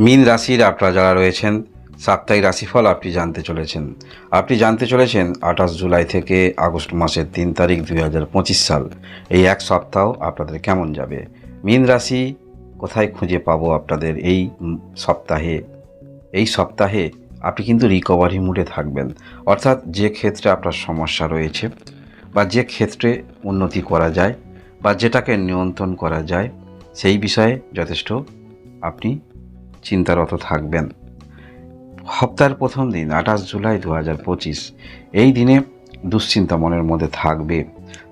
মীন রাশির আপনারা যারা রয়েছেন, সাপ্তাহিক রাশিফল আপনি জানতে চলেছেন। আপনি জানতে চলেছেন আঠাশ জুলাই থেকে আগস্ট মাসের তিন তারিখ দুই হাজার পঁচিশ সাল। এই এক সপ্তাহ আপনাদের কেমন যাবে? মীন রাশি কোথায় খুঁজে পাবো আপনাদের এই সপ্তাহে? এই সপ্তাহে আপনি কিন্তু রিকভারি মুডে থাকবেন। অর্থাৎ যে ক্ষেত্রে আপনার সমস্যা রয়েছে বা যে ক্ষেত্রে উন্নতি করা যায় বা যেটাকে নিয়ন্ত্রণ করা যায়, সেই বিষয়ে যথেষ্ট আপনি চিন্তারত থাকবেন। সপ্তাহের প্রথম দিন, আঠাশ জুলাই দু পঁচিশ, এই দিনে দুশ্চিন্তা মনের মধ্যে থাকবে।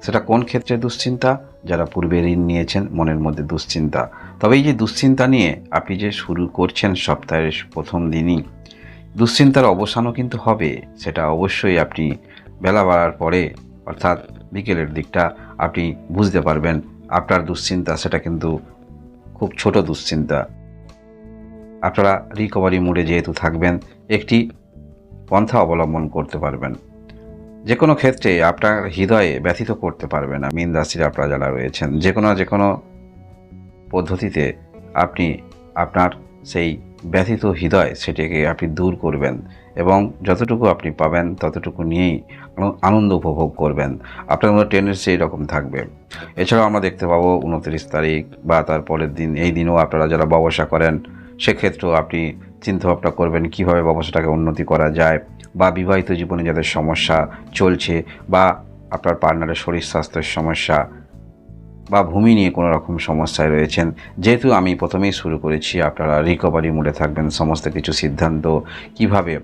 সেটা কোন ক্ষেত্রে দুশ্চিন্তা? যারা পূর্বে ঋণ নিয়েছেন, মনের মধ্যে দুশ্চিন্তা। তবে এই যে দুশ্চিন্তা নিয়ে আপনি যে শুরু করছেন সপ্তাহের প্রথম দিনই, দুশ্চিন্তার অবসানও কিন্তু হবে। সেটা অবশ্যই আপনি বেলা বাড়ার পরে, অর্থাৎ বিকেলের দিকটা আপনি বুঝতে পারবেন। আপনার দুশ্চিন্তা, সেটা কিন্তু খুব ছোট দুশ্চিন্তা। আপনারা রিকভারি মুডে যেহেতু থাকবেন, একটি পন্থা অবলম্বন করতে পারবেন। যে কোনো ক্ষেত্রে আপনার হৃদয়ে ব্যথিত করতে পারবে না, মিন রাশির আপনারা যারা রয়েছেন যে কোনো যে কোনো পদ্ধতিতে আপনি আপনার সেই ব্যথিত হৃদয় সেটিকে আপনি দূর করবেন এবং যতটুকু আপনি পাবেন ততটুকু নিয়েই আনন্দ উপভোগ করবেন। আপনার মধ্যে টেন্ডেন্সি এরকম থাকবে। এছাড়াও আমরা দেখতে পাবো উনত্রিশ তারিখ বা তার পরের দিন, এই দিনও আপনারা যারা ব্যবসা করেন সেক্ষেত্রেও আপনি চিন্তাভাবনা করবেন কীভাবে ব্যবসাটাকে উন্নতি করা যায় বা বিবাহিত জীবনে যাদের সমস্যা চলছে বা আপনার পার্টনারের শরীর স্বাস্থ্যের সমস্যা বা ভূমি নিয়ে কোনো রকম সমস্যায় রয়েছেন। যেহেতু আমি প্রথমেই শুরু করেছি, আপনারা রিকভারি মুডে থাকবেন, সমস্ত কিছু সিদ্ধান্ত কীভাবে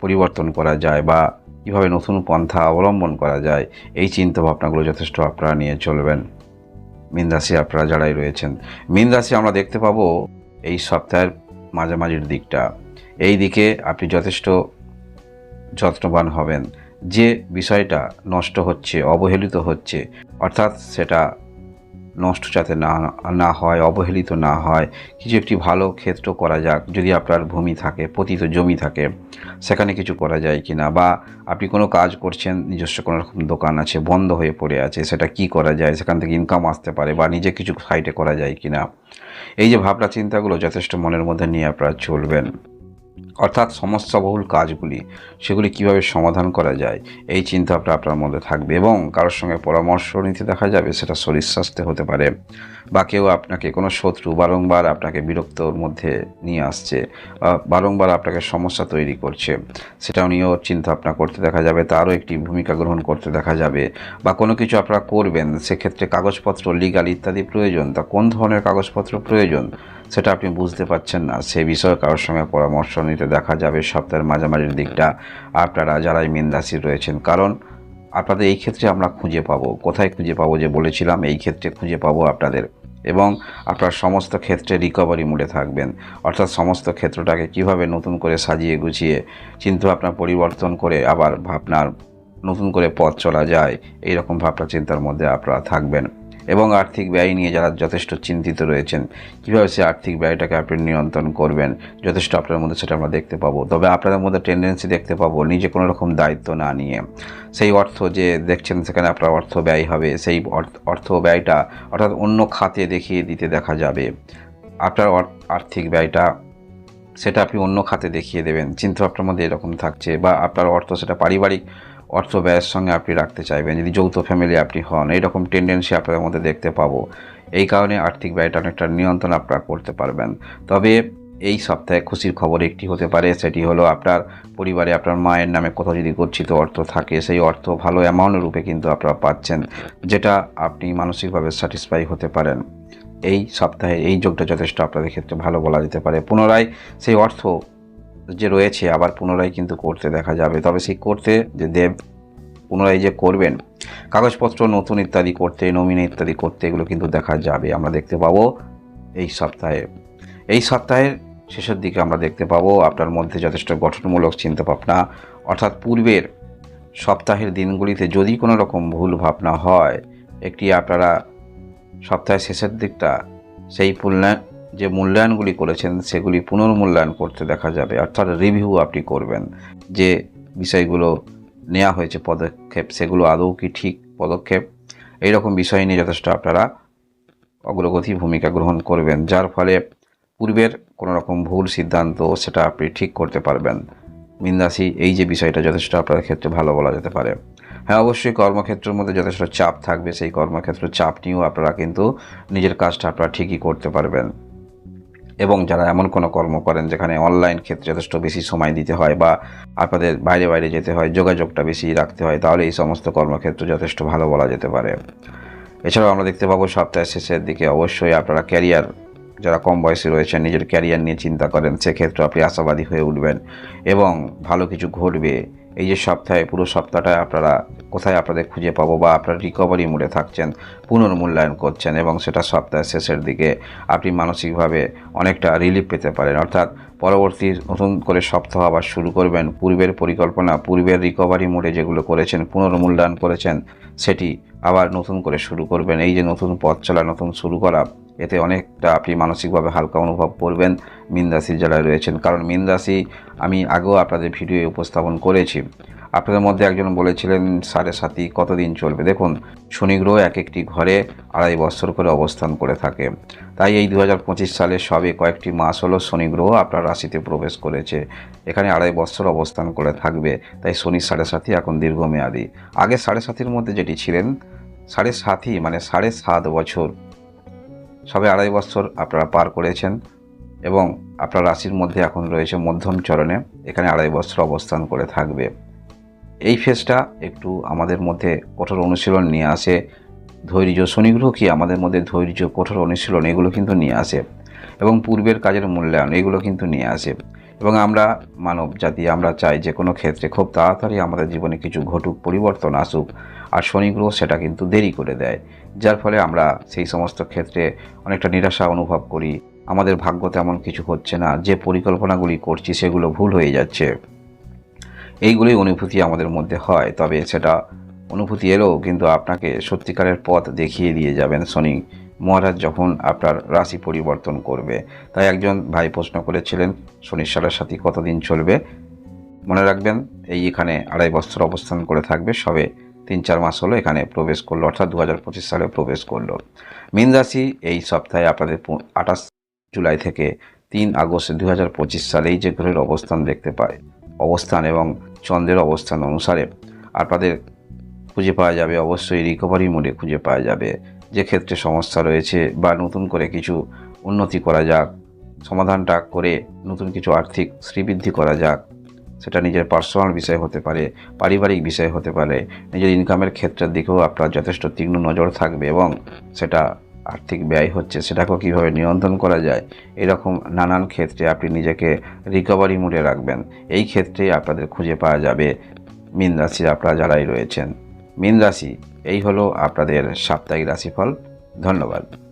পরিবর্তন করা যায় বা কীভাবে নতুন পন্থা অবলম্বন করা যায়, এই চিন্তা ভাবনাগুলো যথেষ্ট আপনারা নিয়ে চলবেন। মীন রাশি আপনারা যারাই রয়েছেন, মীন রাশি আমরা দেখতে পাবো এই সপ্তাহের মাঝামাঝির দিকটা। এই দিকে আপনি যথেষ্ট যত্নবান হবেন। যে বিষয়টা নষ্ট হচ্ছে, অবহেলিত হচ্ছে, অর্থাৎ সেটা নষ্ট যাতে না না হয়, অবহেলিত না হয়, কিছু একটি ভালো ক্ষেত্র করা যাক যদি আপনার ভূমি থাকে, পতিত জমি থাকে, সেখানে কিছু করা যায় কি না বা আপনি কোনো কাজ করছেন, নিজস্ব কোনো রকম দোকান আছে, বন্ধ হয়ে পড়ে আছে, সেটা কি করা যায়, সেখান থেকে ইনকাম আসতে পারে বা নিজে কিছু সাইটে করা যায় কি না এই যে ভাবনা চিন্তাগুলো যথেষ্ট মনের মধ্যে নিয়ে আপনারা চলবেন। অর্থাৎ সমস্যাবহুল কাজগুলি, সেগুলি কীভাবে সমাধান করা যায়, এই চিন্তা ভাবনা আপনার মধ্যে থাকবে এবং কারোর সঙ্গে পরামর্শ নিতে দেখা যাবে, সেটা শরীর স্বাস্থ্যে হতে পারে বা কেউ আপনাকে কোনো শত্রু বারংবার আপনাকে বিরক্তর মধ্যে নিয়ে আসছে বারংবার আপনাকে সমস্যা তৈরি করছে, সেটাও নিয়েও চিন্তা ভাবনা করতে দেখা যাবে, তারও একটি ভূমিকা গ্রহণ করতে দেখা যাবে বা কোনো কিছু আপনারা করবেন, সেক্ষেত্রে কাগজপত্র লিগাল ইত্যাদি প্রয়োজন, তা কোন ধরনের কাগজপত্র প্রয়োজন? সেটা আপনি বুঝতে পারছেন না। সে বিষয়ে কারোর সঙ্গে পরামর্শ নিতে দেখা যাবে। সপ্তাহের মাঝামাঝির দিকটা আপনারা যারাই মিন রয়েছেন। কারণ আপনাদের এই ক্ষেত্রে আমরা খুঁজে পাবো। কোথায় খুঁজে পাবো যে বলেছিলাম, এই ক্ষেত্রে খুঁজে পাবো আপনাদের। এবং আপনার সমস্ত ক্ষেত্রে রিকভারি মুডে থাকবেন। অর্থাৎ সমস্ত ক্ষেত্রটাকে কীভাবে নতুন করে সাজিয়ে গুছিয়ে চিন্তা চিন্তাভাবনা পরিবর্তন করে আবার ভাবনার নতুন করে পথ চলা যায় এই রকম ভাবনা চিন্তার মধ্যে আপনারা থাকবেন। এবং আর্থিক ব্যয় নিয়ে যারা যথেষ্ট চিন্তিত রয়েছেন, কীভাবে সে আর্থিক ব্যয়টাকে আপনি নিয়ন্ত্রণ করবেন? যথেষ্ট আপনার মধ্যে সেটা আমরা দেখতে পাবো। তবে আপনাদের মধ্যে টেন্ডেন্সি দেখতে পাবো, নিজে কোনো রকম দায়িত্ব না নিয়ে। সেই অর্থ যে দেখছেন সেখানে আপনার অর্থ ব্যয় হবে, সেই অর্থ- ব্যয়টা অর্থাৎ অন্য খাতে দেখিয়ে দিতে দেখা যাবে। আপনার আর্থিক ব্যয়টা সেটা আপনি অন্য খাতে দেখিয়ে দেবেন। চিন্তা মধ্যে এরকম থাকছে বা আপনার অর্থ সেটা পারিবারিক অর্থ ব্যয়ের সঙ্গে আপনি রাখতে চাইবেন, যদি যৌথ ফ্যামিলি আপনি হন, এইরকম টেন্ডেন্সি আপনাদের মধ্যে দেখতে পাবো। এই কারণে আর্থিক ব্যয়টা অনেকটা নিয়ন্ত্রণ আপনারা করতে পারবেন। তবে এই সপ্তাহে খুশির খবর একটি হতে পারে, সেটি হলো আপনার পরিবারে আপনার মায়ের নামে কোথাও যদি গচ্ছিত অর্থ থাকে, সেই অর্থ ভালো অ্যামাউন্ট রূপে কিন্তু আপনারা পাচ্ছেন, যেটা আপনি মানসিকভাবে স্যাটিসফাই হতে পারেন। এই সপ্তাহে এই যোগটা যথেষ্ট আপনাদের ক্ষেত্রে ভালো বলা যেতে পারে। পুনরায় সেই অর্থ যে রয়েছে আবার পুনরায় কিন্তু করতে দেখা যাবে। তবে সেই করতে যে দেব পুনরায় যে করবেন, কাগজপত্র, নতুন ইত্যাদি করতে, নমিনি ইত্যাদি করতে, এগুলো কিন্তু দেখা যাবে। আমরা দেখতে পাবো এই সপ্তাহে। এই সপ্তাহের শেষের দিকে আমরা দেখতে পাবো আপনার মধ্যে যথেষ্ট গঠনমূলক চিন্তাভাবনা। অর্থাৎ পূর্বের সপ্তাহের দিনগুলিতে যদি কোনো রকম ভুল ভাবনা হয়, একটি আপনারা সপ্তাহের শেষের দিকটা সেই মূল্যায়ন যে মূল্যায়নগুলি করেছেন, সেগুলি পুনর্মূল্যায়ন করতে দেখা যাবে। অর্থাৎ রিভিউ আপনি করবেন। যে বিষয়গুলো নেওয়া হয়েছে পদক্ষেপ, সেগুলো আদৌ কি ঠিক পদক্ষেপ? এই রকম বিষয় নিয়ে যথেষ্ট আপনারা অগ্রগতি ভূমিকা গ্রহণ করবেন, যার ফলে পূর্বের কোনো রকম ভুল সিদ্ধান্ত সেটা আপনি ঠিক করতে পারবেন। মীন রাশি, এই যে বিষয়টা যথেষ্ট আপনার ক্ষেত্রে ভালো বলা যেতে পারে। হ্যাঁ অবশ্যই কর্মক্ষেত্রের মধ্যে যথেষ্ট চাপ থাকবে। সেই কর্মক্ষেত্র চাপ নিয়েও আপনারা কিন্তু নিজের কাজটা আপনারা ঠিকই করতে পারবেন। এবং যারা এমন কোনো কর্ম করেন যেখানে অনলাইন ক্ষেত্রে যথেষ্ট বেশি সময় দিতে হয় বা আপনাদের বাইরে বাইরে যেতে হয়, যোগাযোগটা বেশি রাখতে হয়, তাহলে এই সমস্ত কর্মক্ষেত্র যথেষ্ট ভালো বলা যেতে পারে। এছাড়াও আমরা দেখতে পাবো সপ্তাহের শেষের দিকে অবশ্যই আপনারা ক্যারিয়ার যারা কম বয়সে রয়েছেন, নিজের ক্যারিয়ার নিয়ে চিন্তা করেন, সেক্ষেত্রে আপনি আশাবাদী হয়ে উঠবেন এবং ভালো কিছু ঘটবে। এই যে সপ্তাহে, পুরো সপ্তাহটায় আপনারা কোথায় আপনাদের খুঁজে পাবো বা আপনারা রিকভারি মোডে থাকছেন, পুনর্মূল্যায়ন করছেন এবং সেটা সপ্তাহের শেষের দিকে আপনি মানসিকভাবে অনেকটা রিলিফ পেতে পারেন। অর্থাৎ পরবর্তী নতুন করে সপ্তাহ আবার শুরু করবেন, পূর্বের পরিকল্পনা, পূর্বের রিকভারি মোডে যেগুলো করেছেন, পুনর্মূল্যায়ন করেছেন, সেটি আবার নতুন করে শুরু করবেন। এই যে নতুন পথ চলা, নতুন শুরু করা, এতে অনেকটা আপনি মানসিকভাবে হালকা অনুভব করবেন মিনরাশি যারা রয়েছেন। কারণ মিনরাশি আমি আগেও আপনাদের ভিডিও উপস্থাপন করেছি। আপনাদের মধ্যে একজন বলেছিলেন, সাড়ে সাতই কতদিন চলবে? দেখুন শনিগ্রহ এক একটি ঘরে আড়াই বছর করে অবস্থান করে থাকে। তাই এই দু হাজার পঁচিশ সালে সবে কয়েকটি মাস হলো শনি গ্রহ আপনার রাশিতে প্রবেশ করেছে। এখানে আড়াই বছর অবস্থান করে থাকবে, তাই শনি সাড়ে সাতই এখন দীর্ঘমেয়াদী। আগে সাড়ে সাতির মধ্যে যেটি ছিলেন, সাড়ে সাতই মানে সাড়ে সাত বছর। সবে আড়াই বছর আপনারা পার করেছেন এবং আপনার রাশির মধ্যে এখন রয়েছে মধ্যম চরণে, এখানে আড়াই বছর অবস্থান করে থাকবে। এই ফেজটা একটু আমাদের মধ্যে কঠোর অনুশীলন নিয়ে আসে। ধৈর্য শনিগ্রহ কি আমাদের মধ্যে ধৈর্য, কঠোর, অনুশীলন, এগুলো কিন্তু নিয়ে আসে। এবং পূর্বের কাজের মূল্যায়ন, এগুলো কিন্তু নিয়ে আসে। এবং আমরা মানব জাতি, আমরা চাই যে কোনো ক্ষেত্রে খুব তাড়াতাড়ি আমাদের জীবনে কিছু ঘটুক, পরিবর্তন আসুক। আর শনি গ্রহ সেটা কিন্তু দেরি করে দেয়। যার ফলে আমরা সেই সমস্ত ক্ষেত্রে অনেকটা নিরাশা অনুভব করি। আমাদের ভাগ্য তেমন কিছু হচ্ছে না। যে পরিকল্পনাগুলি করছি সেগুলো ভুল হয়ে যাচ্ছে। এইগুলোই অনুভূতি আমাদের মধ্যে হয়। তবে সেটা অনুভূতি এলেও কিন্তু আপনাকে সত্যিকারের পথ দেখিয়ে দিয়ে যাবেন শনি। মহারাজ যখন আপনার রাশি পরিবর্তন করবে। তাই একজন ভাই প্রশ্ন করেছিলেন সাড়ে সাথী কতদিন চলবে? মনে রাখবেন, এই এখানে আড়াই বছর অবস্থান করে থাকবে, সবে তিন চার মাস হলো এখানে প্রবেশ করল, অর্থাৎ দু হাজার পঁচিশ সালে প্রবেশ করল। মীন রাশি এই সপ্তাহে আপনাদের আঠাশ জুলাই থেকে তিন আগস্ট দু হাজার পঁচিশ সালে এই যে গ্রহের অবস্থান দেখতে পায়, অবস্থান এবং চন্দ্রের অবস্থান অনুসারে। আপনাদের খুঁজে পাওয়া যাবে, অবশ্যই রিকভারি মোডে খুঁজে পাওয়া যাবে। যে ক্ষেত্রে সমস্যা রয়েছে বা নতুন করে কিছু উন্নতি করা যাক, সমাধানটা করে নতুন কিছু আর্থিক শ্রীবৃদ্ধি করা যাক, সেটা নিজের পার্সোনাল বিষয় হতে পারে, পারিবারিক বিষয় হতে পারে, নিজের ইনকামের ক্ষেত্রের দিকেও আপনার যথেষ্ট তীক্ষ্ণ নজর থাকবে এবং সেটা আর্থিক ব্যয় হচ্ছে, সেটাকেও কীভাবে নিয়ন্ত্রণ করা যায়, এরকম নানান ক্ষেত্রে আপনি নিজেকে রিকভারি মুডে রাখবেন। এই ক্ষেত্রে আপনাদের খুঁজে পাওয়া যাবে মীন রাশির আপনারা যারাই রয়েছেন। মীন রাশি এই হলো আপনাদের সাপ্তাহিক রাশিফল। ধন্যবাদ।